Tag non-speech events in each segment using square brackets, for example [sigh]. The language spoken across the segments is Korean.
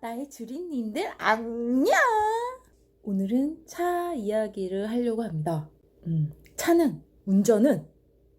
나의 주린님들 안녕! 오늘은 차 이야기를 하려고 합니다. 음, 차는, 운전은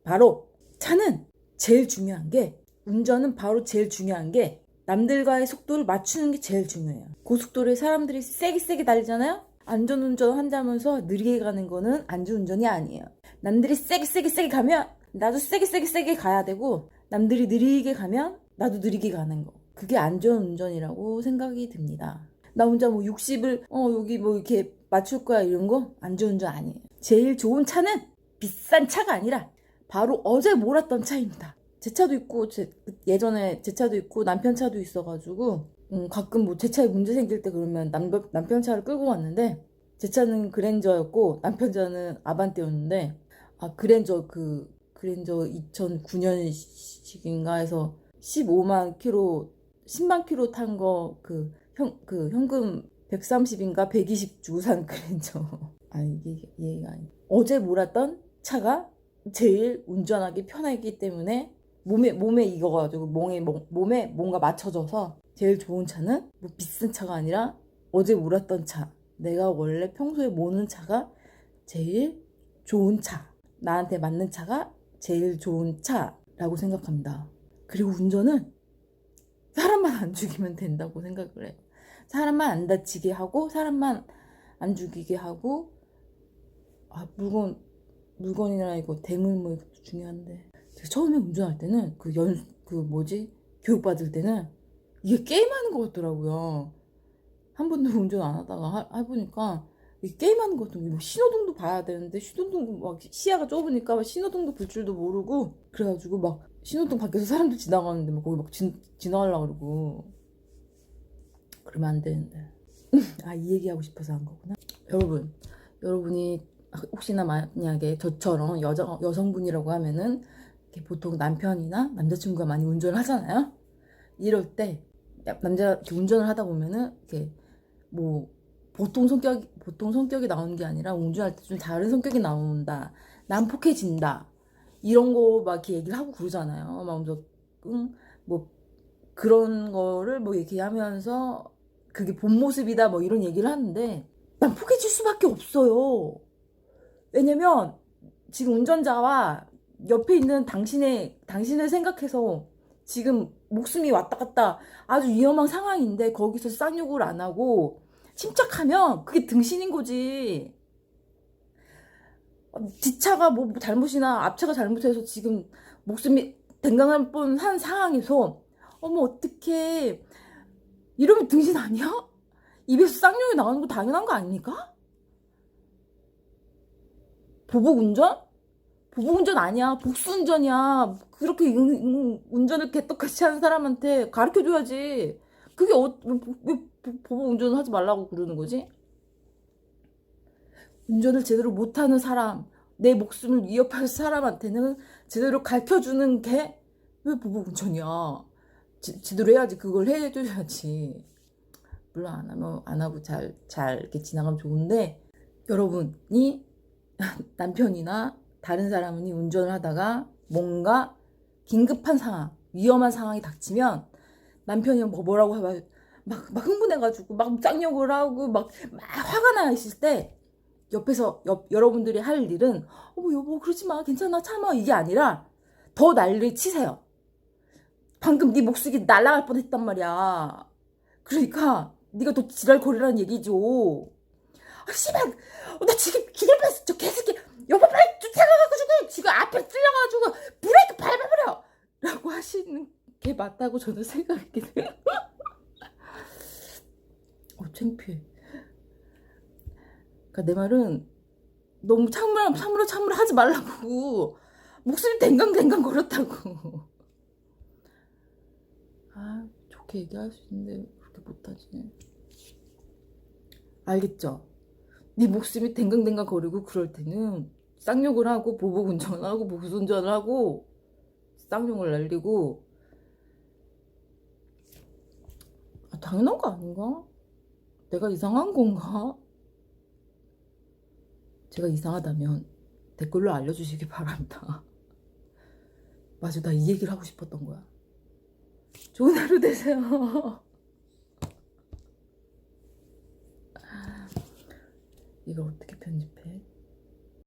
바로, 차는 제일 중요한 게, 운전은 바로 제일 중요한 게, 남들과의 속도를 맞추는 게 제일 중요해요. 고속도로에 사람들이 세게 세게 달리잖아요? 안전운전 한다면서 느리게 가는 거는 안전운전이 아니에요. 남들이 세게 세게 세게 가면 나도 세게 세게 세게 가야 되고 남들이 느리게 가면 나도 느리게 가는 거. 그게 안전운전이라고 생각이 듭니다. 나 혼자 뭐 60을 어 여기 뭐 이렇게 맞출 거야 이런 거 안전운전 아니에요. 제일 좋은 차는 비싼 차가 아니라 바로 어제 몰았던 차입니다. 제 차도 있고 제, 예전에 제 차도 있고 남편 차도 있어가지고 음, 가끔 뭐 제 차에 문제 생길 때 그러면 남, 남편 차를 끌고 왔는데 제 차는 그랜저였고 남편 차는 아반떼였는데 아 그랜저 그 그랜저 2009년식인가 해서 15만 킬로 10만 킬로 탄 거 그 현 그 현금 130인가 120 주고 산 그랜저. 아 이게 얘가 아니 어제 몰았던 차가 제일 운전하기 편하기 때문에 몸에 몸에 이거 가지고 몸에 뭐- 몸에 뭔가 맞춰져서 제일 좋은 차는 뭐 비싼 차가 아니라 어제 몰았던 차. 내가 원래 평소에 모는 차가 제일 좋은 차. 나한테 맞는 차가 제일 좋은 차라고 생각합니다. 그리고 운전은 사람만 안 죽이면 된다고 생각을 해요. 사람만 안 다치게 하고 사람만 안 죽이게 하고 아 물건 물건이나 이거 대물 뭐 중요한데 처음에 운전할 때는 그 연 그 뭐지 교육 받을 때는 이게 게임하는 것 같더라고요. 한 번도 운전 안 하다가 하, 해보니까 이 게 게임하는 것 같은 거 신호등도 봐야 되는데 신호등 막 시야가 좁으니까 막 신호등도 볼 줄도 모르고 그래가지고 막 신호등 밖에서 사람들 지나가는데 막 거기 막 지, 지나가려고 그러고 그러면 안 되는데. [laughs] 아 이 얘기하고 싶어서 한 거구나. 여러분 여러분이 혹시나 만약에 저처럼 여자, 여성분이라고 하면은 보통 남편이나 남자친구가 많이 운전을 하잖아요? 이럴 때 남자 운전을 하다 보면은 이렇게 뭐 보통 성격 보통 성격이 나오는 게 아니라 운전할 때 좀 다른 성격이 나온다. 난 폭해진다. 이런 거 막 이렇게 얘기를 하고 그러잖아요. 마음속 응뭐 그런 거를 뭐 얘기하면서 그게 본 모습이다 뭐 이런 얘기를 하는데 난폭해질 수밖에 없어요. 왜냐면 지금 운전자와 옆에 있는 당신의 당신을 생각해서 지금 목숨이 왔다 갔다 아주 위험한 상황인데 거기서 쌍욕을 안 하고 침착하면 그게 등신인 거지. 어, 뒷차가 뭐 잘못이나 앞차가 잘못해서 지금 목숨이 댕강할 뻔한 상황에서 어머 어떡해 이러면 등신 아니야? 입에서 쌍욕이 나오는 거 당연한 거 아닙니까? 보복 운전? 보복 운전 아니야. 복수 운전이야. 그렇게 운전을 개떡같이 하는 사람한테 가르쳐 줘야지. 그게 어, 왜, 보복 운전을 하지 말라고 그러는 거지? 운전을 제대로 못하는 사람, 내 목숨을 위협할 사람한테는 제대로 가르쳐 주는 게 왜 보복 운전이야? 제, 제대로 해야지. 그걸 해줘야지. 물론 안 하면 안 하고 잘, 잘 이렇게 지나가면 좋은데 여러분이 [laughs] 남편이나 다른 사람이 운전을 하다가 뭔가 긴급한 상황, 위험한 상황이 닥치면 남편이 뭐 뭐라고 해봐 막, 막 흥분해가지고 막 짱욕을 하고 막, 막 화가 나 있을 때 옆에서 옆, 여러분들이 할 일은 어머 여보 그러지 마. 괜찮아. 참아. 이게 아니라 더 난리 치세요. 방금 네 목소리 날아갈 뻔했단 말이야. 그러니까 네가 더 지랄거리라는 얘기죠. 아 씨발. 어, 나 지금 기절 뺐어 저 개새끼 여보 빨리 쫓아가가지고 지금 앞에 찔려가지고 브레이크 밟아버려. 라고 하시는 게 맞다고 저는 어 창피해. 그러니까 내 말은 너무 참으라 참으라 참으라 하지 말라고. 목소리 댕강댕강 거렸다고. 아 좋게 얘기할 수 있는데 그렇게 못하지. 알겠죠? 네 목숨이 댕강댕강 거리고 그럴 때는 쌍욕을 하고 보복 운전을 하고 보수 운전을 하고 쌍욕을 날리고. 아, 당연한 거 아닌가? 내가 이상한 건가? 제가 이상하다면 댓글로 알려주시기 바랍니다. 맞아, [laughs] 나 이 얘기를 하고 싶었던 거야. 좋은 하루 되세요. [laughs] 이걸 어떻게 편집해?